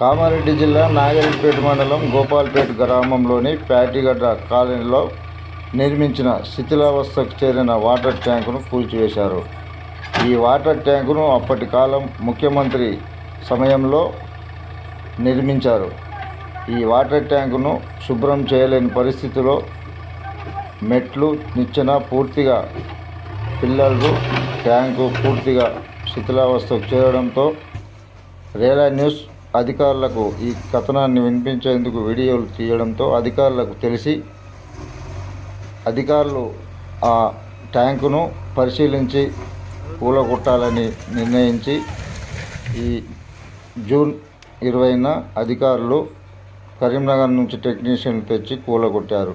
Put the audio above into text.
కామారెడ్డి జిల్లా నాగరిపేట మండలం గోపాల్పేట గ్రామంలోని ప్యాటిగడ్డ కాలనీలో నిర్మించిన శిథిలావస్థకు చేరిన వాటర్ ట్యాంకును కూల్చివేశారు. ఈ వాటర్ ట్యాంకును అప్పటి కాలం ముఖ్యమంత్రి సమయంలో నిర్మించారు. ఈ వాటర్ ట్యాంకును శుభ్రం చేయలేని పరిస్థితిలో మెట్లు నిచ్చెన పూర్తిగా పిల్లర్లు ట్యాంకు పూర్తిగా శిథిలావస్థకు చేరడంతో రేలా న్యూస్ అధికారులకు ఈ కథనాన్ని వినిపించేందుకు వీడియోలు తీయడంతో అధికారులకు తెలిసి అధికారులు ఆ ట్యాంకును పరిశీలించి కూలగొట్టాలని నిర్ణయించి ఈ జూన్ ఇరవైన అధికారులు కరీంనగర్ నుంచి టెక్నీషియన్ తెచ్చి కూలగొట్టారు.